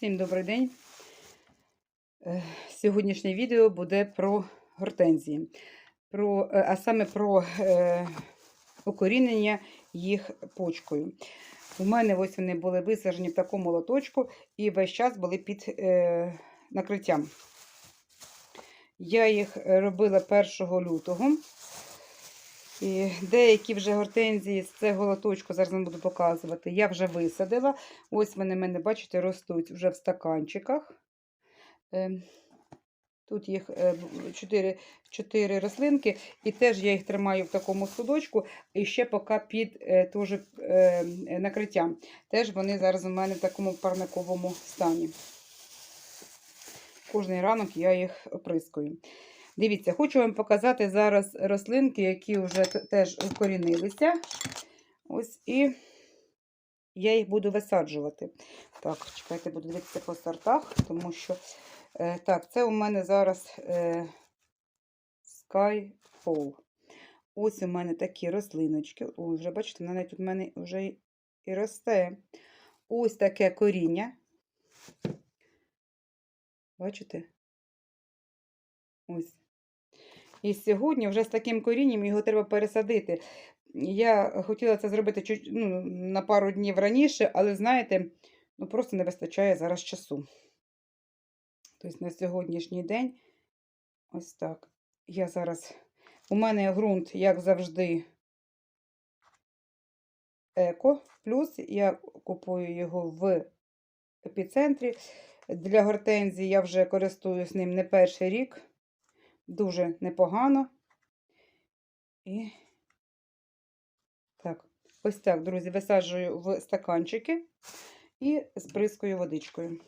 Всім добрий день. Е, Сьогоднішнє відео буде про гортензії, про, е, а саме про е, укорінення їх почкою. У мене ось вони були висаджені в такому лоточку і весь час були під е, накриттям. Я їх робила 1 лютого. І деякі вже гортензії з цього лоточку, зараз вам буду показувати, я вже висадила. Ось вони мене, бачите, ростуть вже в стаканчиках. Ем, Тут їх 4, 4 рослинки, і теж я їх тримаю в такому судочку, і ще поки під е, теж, е, накриттям. Теж вони зараз у мене в такому парниковому стані. Кожний ранок я їх оприскую. Дивіться, хочу вам показати зараз рослинки, які вже теж укорінилися. Ось і я їх буду висаджувати. Так, чекайте, буду дивитися по сортах, тому що е, так, це у мене зараз е, Skyfall. Ось у мене такі рослиночки. Ой, вже бачите, вона навіть у мене вже і росте. Ось таке коріння. Бачите? Ось. І сьогодні вже з таким корінням його треба пересадити. Я хотіла це зробити чуть, ну, на пару днів раніше, але, знаєте, ну просто не вистачає зараз часу. Тобто на сьогоднішній день, ось так. Я зараз. У мене ґрунт, як завжди, еко. Плюс я купую його в епіцентрі. Для гортензії я вже користуюсь ним не перший рік. Дуже непогано. І так, ось так, друзі, висаджую в стаканчики і сприскую водичкою.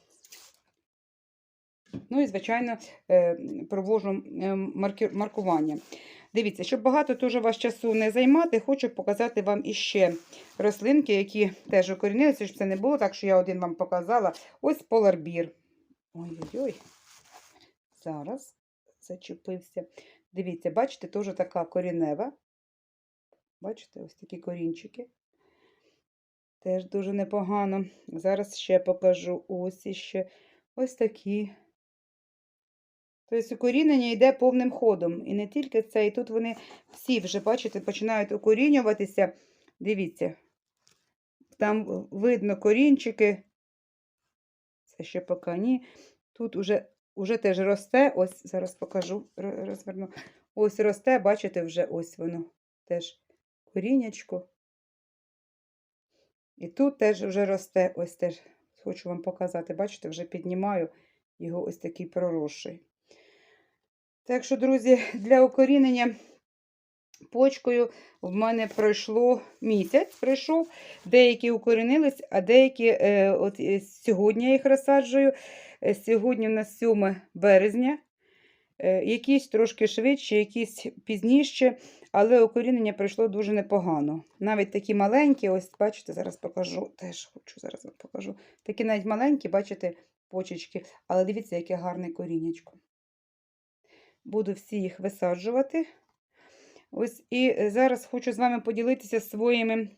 Ну і, звичайно, е, провожу е, маркування. Дивіться, щоб багато теж вас часу не займати, хочу показати вам іще рослинки, які теж укорінилися, щоб це не було, так що я один вам показала. Ось поларбір. Ой-ой-ой. Зараз зачепився. Дивіться, бачите, теж така корінева. Бачите, ось такі корінчики. Теж дуже непогано. Зараз ще покажу ось іще ось такі. Тобто укорінення йде повним ходом. І не тільки це, і тут вони всі вже, бачите, починають укорінюватися. Дивіться, там видно корінчики. Це ще поки ні. Тут уже, уже теж росте. Ось, зараз покажу, розверну. Ось росте, бачите, вже ось воно теж корінячко. І тут теж вже росте, ось теж хочу вам показати, бачите, вже піднімаю його ось такий проросший. Так що, друзі, для укорінення почкою в мене пройшло місяць, пройшов. Деякі укорінились, а деякі е, от е, сьогодні я їх розсаджую. Е, сьогодні у нас 7 березня. Е, якісь трошки швидше, якісь пізніше, але укорінення пройшло дуже непогано. Навіть такі маленькі, ось, бачите, зараз покажу, теж хочу зараз вам покажу. Такі навіть маленькі, бачите, почечки, але дивіться, яке гарне корінечко. Буду всі їх висаджувати. Ось І зараз хочу з вами поділитися своїми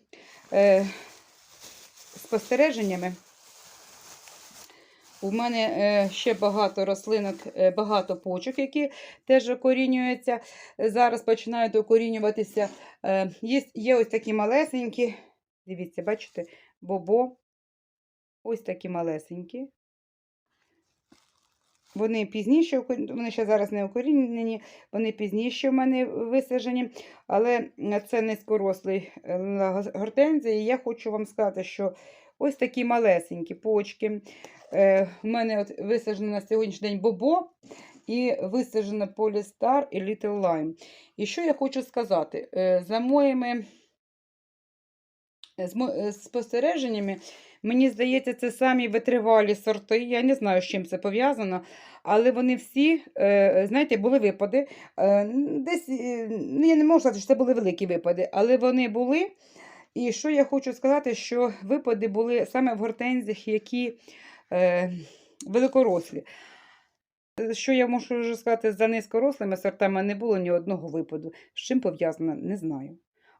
е, спостереженнями. У мене е, ще багато рослинок, е, багато почок, які теж окорінюються. Зараз починають окорінюватися. Е, є, є ось такі малесенькі. Дивіться, бачите, бобо. Ось такі малесенькі. Вони пізніше, вони ще зараз не укорінені, вони пізніше в мене висаджені, але це низькорослий гортензія. І я хочу вам сказати, що ось такі малесенькі почки. У мене от висаджено на сьогоднішній день бобо і висаджено полістар і Little Lime. І що я хочу сказати? За моїми спостереженнями, Мені здається, це самі витривалі сорти. Я не знаю, з чим це пов'язано. Але вони всі, е, знаєте, були випади. Е, десь, ну, Я не можу сказати, що це були великі випади, але вони були. І що я хочу сказати, що випади були саме в гортензіях, які е, великорослі. Що я можу вже сказати, за низькорослими сортами не було ні одного випаду. З чим пов'язано, не знаю.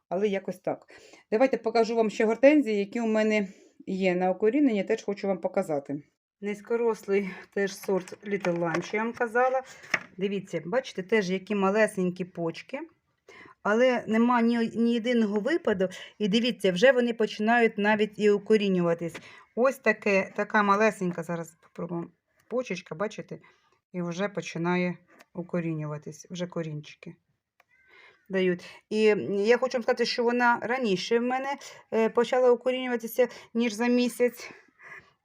Але якось так. Давайте покажу вам ще гортензії, які у мене є на укоріненні, теж хочу вам показати. Низькорослий теж сорт Little що я вам казала. Дивіться, бачите, теж які малесенькі почки. Але нема ні, ні єдиного випаду. І дивіться, вже вони починають навіть і укорінюватись. Ось таке, така малесенька, зараз попробуємо, почечка, бачите? І вже починає укорінюватись, вже корінчики дають. І я хочу вам сказати, що вона раніше в мене е, почала укорінюватися, ніж за місяць.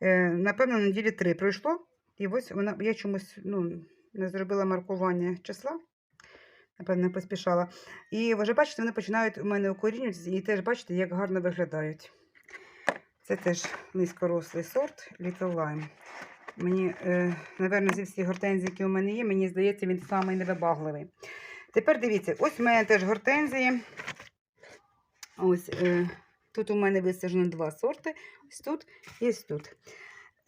Е, напевно, неділі три пройшло. І ось вона, я чомусь ну, не зробила маркування числа. Напевно, поспішала. І вже бачите, вони починають у мене укорінюватися, і теж бачите, як гарно виглядають. Це теж низькорослий сорт Little Lime. Мені, е, напевно, зі всіх гортензій, які у мене є, мені здається, він самий невибагливий. Тепер дивіться, ось у мене теж гортензії. Ось е, тут у мене висаджено два сорти. Ось тут і ось тут.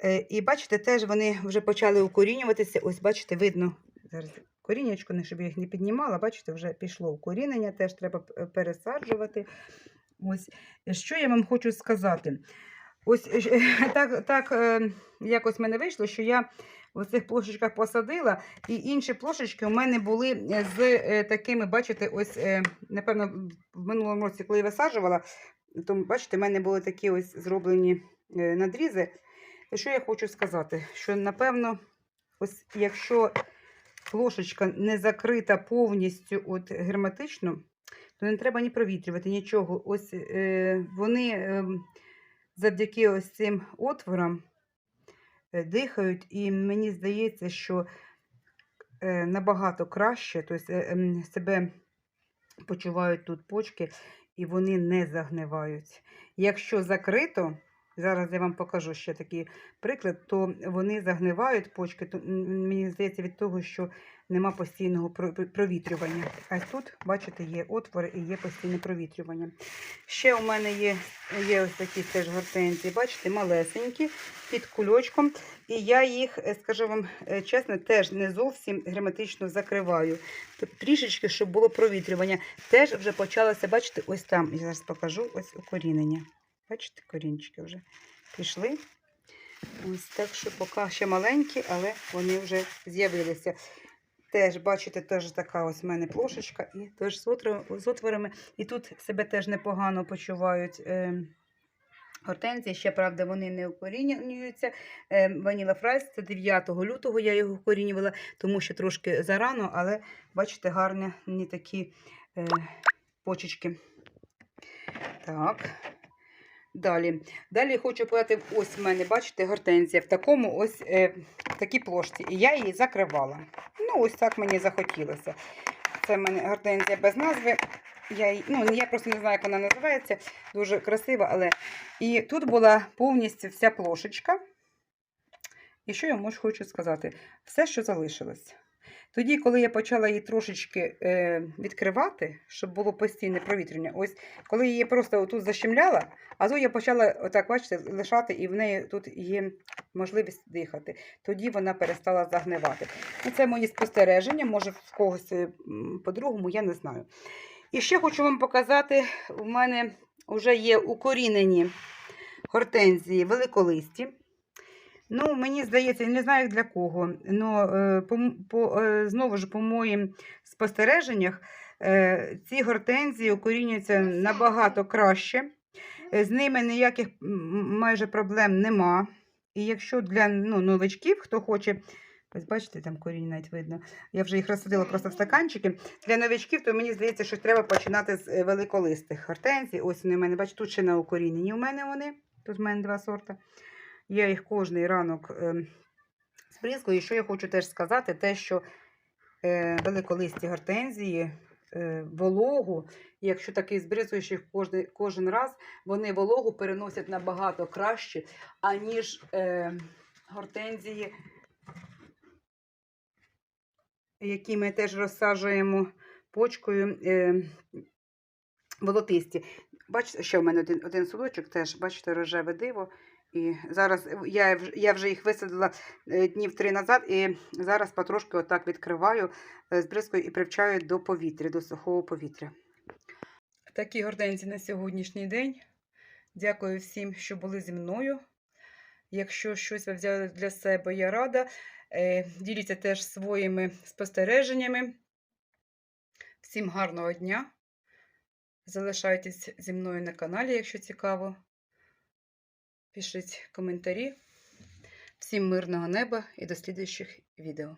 Е, і бачите, теж вони вже почали укорінюватися. Ось, бачите, видно. Зараз корінечко, не щоб я їх не піднімала, бачите, вже пішло укорінення, теж треба пересаджувати. Ось, що я вам хочу сказати? Ось е, так, так е, якось мене вийшло, що я в цих плошечках посадила, і інші плошечки у мене були з е, такими, бачите, ось, е, напевно, в минулому році, коли я висаджувала, то, бачите, в мене були такі ось зроблені е, надрізи. Що я хочу сказати? Що, напевно, ось якщо плошечка не закрита повністю от герметично, то не треба ні провітрювати, нічого. Ось е, вони е, завдяки ось цим отворам е, дихають, і мені здається, що е, набагато краще, тобто е, ем, себе почувають тут почки, і вони не загнивають. Якщо закрито, зараз я вам покажу ще такий приклад, то вони загнивають почки, то, мені здається, від того, що нема постійного про- про- провітрювання. А тут, бачите, є отвори і є постійне провітрювання. Ще у мене є, є ось такі теж гортензії, бачите, малесенькі, під кульочком. І я їх, е, скажу вам е, чесно, теж не зовсім герметично закриваю. Трішечки, щоб було провітрювання. Теж вже почалося, бачите, ось там. Я зараз покажу ось укорінення. Бачите, корінчики вже пішли. Ось так що поки ще маленькі, але вони вже з'явилися. Теж, бачите, теж така ось в мене плошечка, і теж з отворами. І тут себе теж непогано почувають е, гортензії. Ще, правда, вони не укорінюються. Е, Ваніла Фрайс, це 9 лютого я його укорінювала, тому що трошки зарано, але бачите, гарні такі е, почечки. Так. Далі. Далі хочу подати, ось в мене, бачите, гортензія в такому ось е, такій плошці. І я її закривала. Ну, ось так мені захотілося. Це в мене гортензія без назви. Я, її- ну, я просто не знаю, як вона називається. Дуже красива, але. І тут була повністю вся плошечка. І що я хочу сказати? Все, що залишилось. Тоді, коли я почала її трошечки е, відкривати, щоб було постійне провітряння, ось коли її просто отут защемляла, а тут я почала отак, бачите, лишати, і в неї тут є можливість дихати. Тоді вона перестала загнивати. Ну, це мої спостереження, може в когось е, по-другому, я не знаю. І ще хочу вам показати: у мене вже є укорінені гортензії великолисті. Ну, мені здається, не знаю для кого. але по, по, е, знову ж, по моїм спостереженнях, е, ці гортензії укорінюються набагато краще. Е, З ними ніяких майже проблем нема. І якщо для ну, новичків, хто хоче, ось бачите, там корінь навіть видно. Я вже їх розсадила просто в стаканчики. Для новичків, то мені здається, що треба починати з е, великолистих гортензій. Ось вони в мене, бачите, тут ще на укорінені у мене вони. Тут в мене два сорта. Я їх кожний ранок е, збризкую. І що я хочу теж сказати, те, що е, великолисті гортензії, е, вологу, якщо такий збризуєш їх кожен, кожен раз, вони вологу переносять набагато краще, аніж е, гортензії, які ми теж розсаджуємо почкою е, волотисті. Бачите, ще в мене один, один судочок теж, бачите, рожеве диво. І зараз я, я вже їх висадила е, днів три назад, і зараз потрошки отак відкриваю е, з бризкою і привчаю до повітря, до сухого повітря. Такі гортензії на сьогоднішній день. Дякую всім, що були зі мною. Якщо щось ви взяли для себе, я рада. Е, Діліться теж своїми спостереженнями. Всім гарного дня! Залишайтесь зі мною на каналі, якщо цікаво. Пишіть коментарі. Всім мирного неба і до слідуючих відео.